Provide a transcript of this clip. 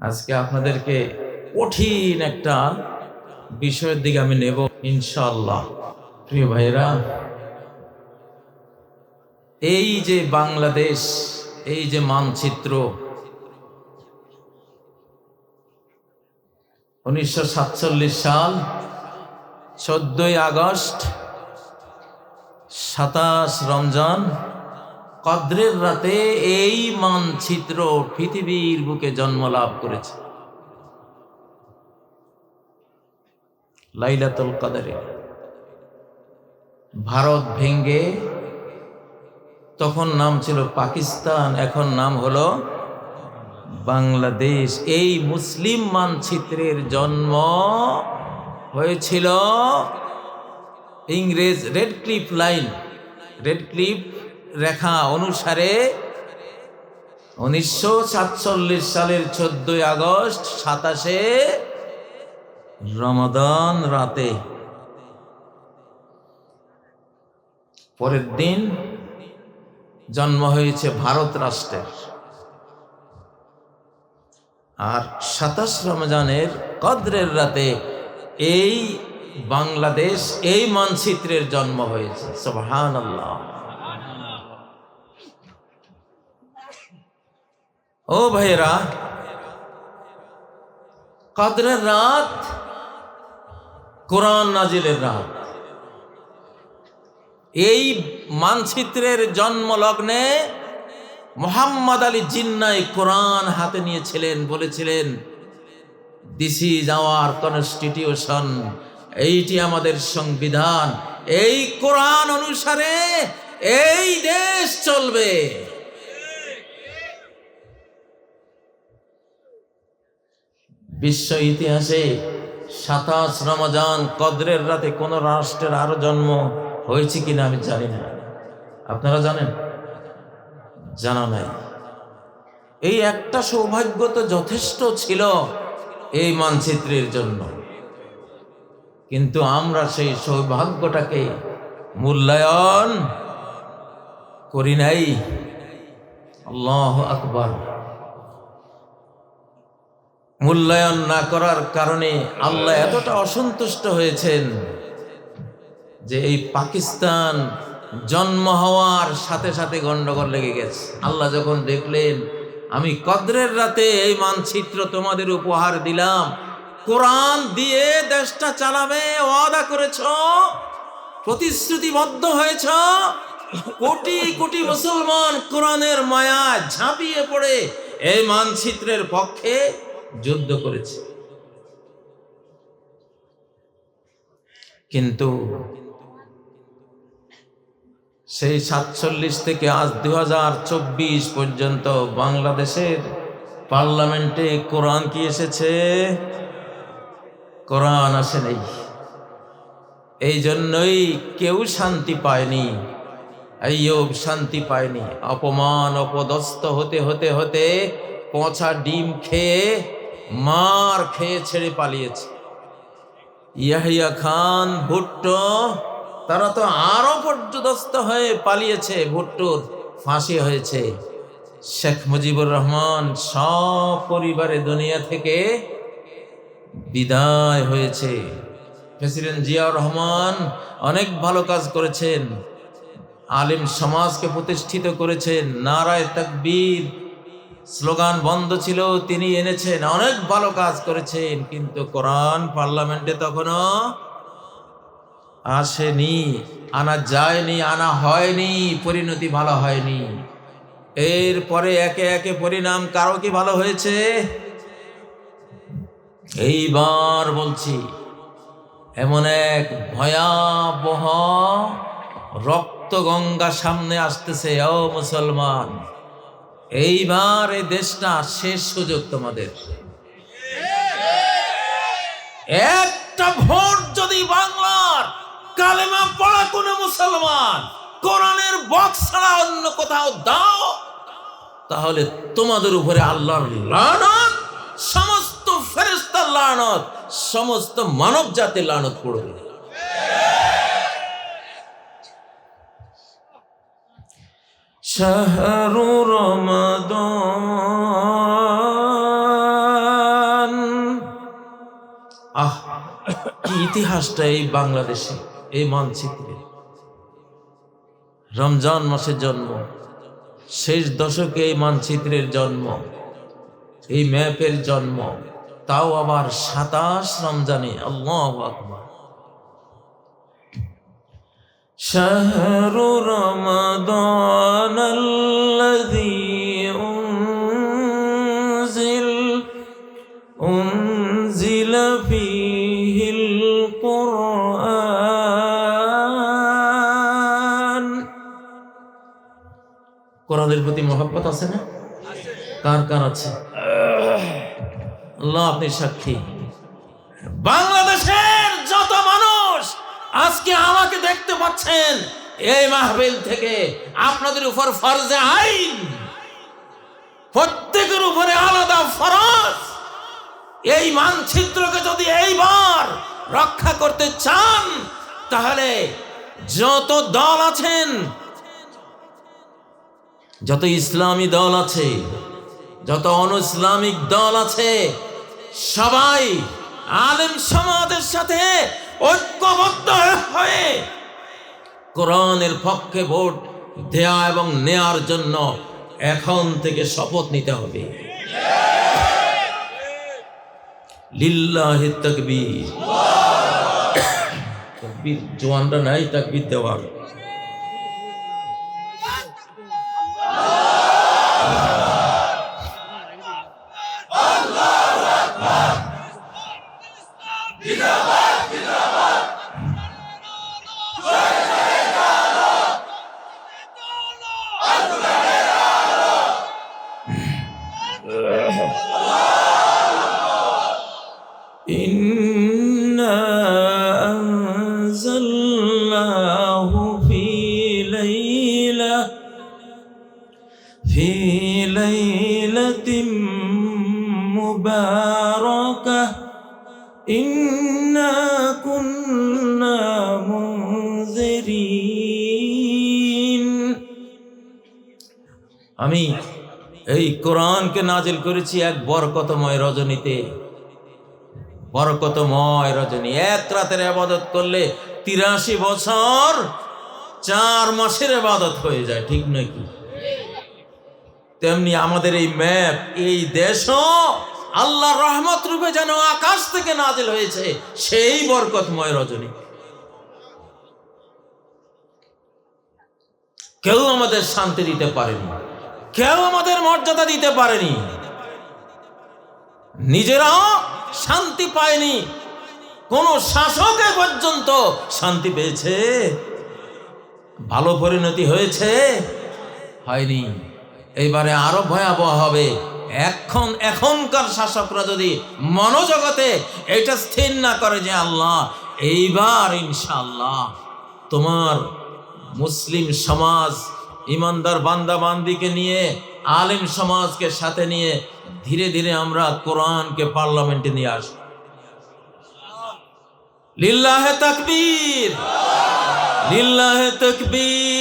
আজকে আপনাদেরকে কঠিন একটা বিষয়ের দিকে আমি নেব ইনশাল্লাহ প্রিয় ভাইরা এই যে বাংলাদেশ, এই যে মানচিত্র, উনিশশো সাতচল্লিশ সাল, চোদ্দই আগস্ট, সাতাশ রমজান কদ্রের রাতে এই মানচিত্র পৃথিবীর বুকে জন্ম লাভ করেছে। লাইলাতুল কাদারে। ভারত ভেঙ্গে তখন নাম ছিল পাকিস্তান, এখন নাম হলো বাংলাদেশ। এই মুসলিম মানচিত্রের জন্ম হয়েছিল ইংরেজ Radcliffe line, Radcliffe রেখা অনুসারে উনিশশো সাতচল্লিশ সালের চোদ্দই আগস্ট সাতাশে রমাদান রাতে। পরের দিন জন্ম হয়েছে ভারত রাষ্ট্রের। আর সাতাশ রমজানের কদ্রের রাতে এই বাংলাদেশ এই মানচিত্রের জন্ম হয়েছে। সোহান আল্লাহ ও ভাইরা কদরের রাত? কোরআন নাজিলের রাত। এই মানচিত্রের জন্ম লগ্নে মোহাম্মদ আলী জিন্নাই কোরআন হাতে নিয়েছিলেন, বলেছিলেন দিস ইজ আওয়ার কনস্টিটিউশন এইটি আমাদের সংবিধান, এই কোরআন অনুসারে এই দেশ চলবে। বিশ্ব ইতিহাসে সাতাশ রমজান কদরের রাতে কোন রাষ্ট্রের আরও জন্ম হয়েছে কিনা আমি জানি না। আপনারা জানেন? জানা নাই। এই একটা সৌভাগ্য তো যথেষ্ট ছিল এই মানচিত্রের জন্য। কিন্তু আমরা সেই সৌভাগ্যটাকে মূল্যায়ন করি নাই। আল্লাহ আকবর। মূল্যায়ন না করার কারণে আল্লাহ এতটা অসন্তুষ্ট হয়েছেন যে এই পাকিস্তান জন্ম হওয়ার সাথে সাথে গন্ডগোল লেগে গেছে। আল্লাহ যখন দেখলেন, আমি কদ্রের রাতে এই মানচিত্র তোমাদের উপহার দিলাম, কোরআন দিয়ে দেশটা চালাবে, ওয়াদা করেছ, প্রতিশ্রুতিবদ্ধ হয়েছ, কোটি কোটি মুসলমান কোরআনের মায়া ঝাঁপিয়ে পড়ে এই মানচিত্রের পক্ষে যুদ্ধ করেছে। কিন্তু সেই সাতচল্লিশ থেকে আজ দু পর্যন্ত বাংলাদেশের পার্লামেন্টে কোরআন কি এসেছে? কোরআন আসে নেই। এই জন্যই কেউ শান্তি পায়নি। আইয়ব শান্তি পায়নি। অপমান, অপদস্থ হতে হতে হতে পচা ডিম খেয়ে মার খেয়ে ছেড়ে পালিয়েছে। ইয়াহিয়া খান ভুট্টো, তারা তো আরও পর্যদস্ত হয়ে পালিয়েছে। ভুট্টোর ফাঁসি হয়েছে। শেখ মুজিবুর রহমান সব পরিবারে দুনিয়া থেকে বিদায় হয়েছে। প্রেসিডেন্ট জিয়াউর রহমান অনেক ভালো কাজ করেছেন। আলিম সমাজকে প্রতিষ্ঠিত করেছেন। নারায় তকবীর স্লোগান বন্ধ ছিল, তিনি এনেছেন, অনেক ভালো কাজ করেছেন, কিন্তু কোরআন পার্লামেন্টে তখনও আসেনি, আনা যায়নি, আনা হয়নি, পরিণতি ভালো হয়নি। এরপরে একে একে পরিণাম কারও কি ভালো হয়েছে? এইবার বলছি, এমন এক ভয়াবহ রক্ত গঙ্গা সামনে আসতেছে, ও মুসলমান। এইবার এই দেশটা শেষ সুযোগ তোমাদের। একটা ভোট যদি বাংলার কালেমা পড়া কোনো মুসলমান, কোরআনের বক্স ছাড়া অন্য কোথাও দাও, তাহলে তোমাদের উপরে আল্লাহর লানত, সমস্ত ফেরেস্তার লানত, সমস্ত মানব জাতির লানত পড়বে। শহরু রমদ আহ ইতিহাসটা এই বাংলাদেশে, এই মানচিত্রে। রমজান মাসে জন্ম, শেষ দশকে এই মানচিত্রের জন্ম, এই ম্যাপের জন্ম, তাও আবার সাতাশ রমজানে, আল্লাহ আকবর। شهر رمضان الذي أنزل أنزل فيه القرآن কোরআনের প্রতি মহব্বত আছে না কার কার আছে আল্লাহ আপনি সাক্ষী বাংলাদেশের যত মানুষ আজকে আমাকে দেখতে পাচ্ছেন এই মাহবিল থেকে আপনাদের উপর ফরজে আইন। প্রত্যেকের উপরে আলাদা ফরজ। এই মানচিত্রকে যদি এইবার রক্ষা করতে চান, তাহলে যত দল আছেন, যত ইসলামী দল আছে, যত অন ইসলামিক দল আছে, সবাই আলেম সমাজের সাথে ঐক্যবদ্ধ হয়ে কোরআনের পক্ষে ভোট দেয়া এবং নেয়ার জন্য এখন থেকে শপথ নিতে হবে। লিল্লাহি তাকবীর। তাকবীর জোয়ানরা নাই, তাকবীর দেওয়ার। إنا أنزلناه في ليلة في ليلة مباركة إنا كنا منذرين আমি এই কোরআনকে নাজিল করেছি এক বরকতময় রজনীতে বরকতময় রজনী। এক রাতের আবাদত করলে তিরাশি বছর চার মাসের আবাদত হয়ে যায়, ঠিক নয় কি? তেমনি আমাদের এই ম্যাপ, এই দেশও আল্লাহ রহমত রূপে যেন আকাশ থেকে নাজিল হয়েছে, সেই বরকতময় রজনী। কেউ আমাদের শান্তি দিতে পারেনি, কেউ আমাদের মর্যাদা দিতে পারেনি। নিজেরাও শান্তি পায়নি। কোন শাসকে পর্যন্ত শান্তি পেয়েছে। ভালো পরিণতি হয়েছে। হয়নি। এইবারে আরও ভয়াবহ হবে। এখন, এখনকার শাসকরা যদি মনোজগতে এটা স্থির না করে যে আল্লাহ, এইবার ইনশাআল্লাহ তোমার মুসলিম সমাজ ইমানদার বান্দা বান্দিকে নিয়ে, আলিম সমাজকে সাথে নিয়ে ধীরে ধীরে আমরা কোরআনকে পার্লামেন্টে নিয়ে আসব। লিল্লাহে তাকবীর। লিল্লাহে তাকবীর।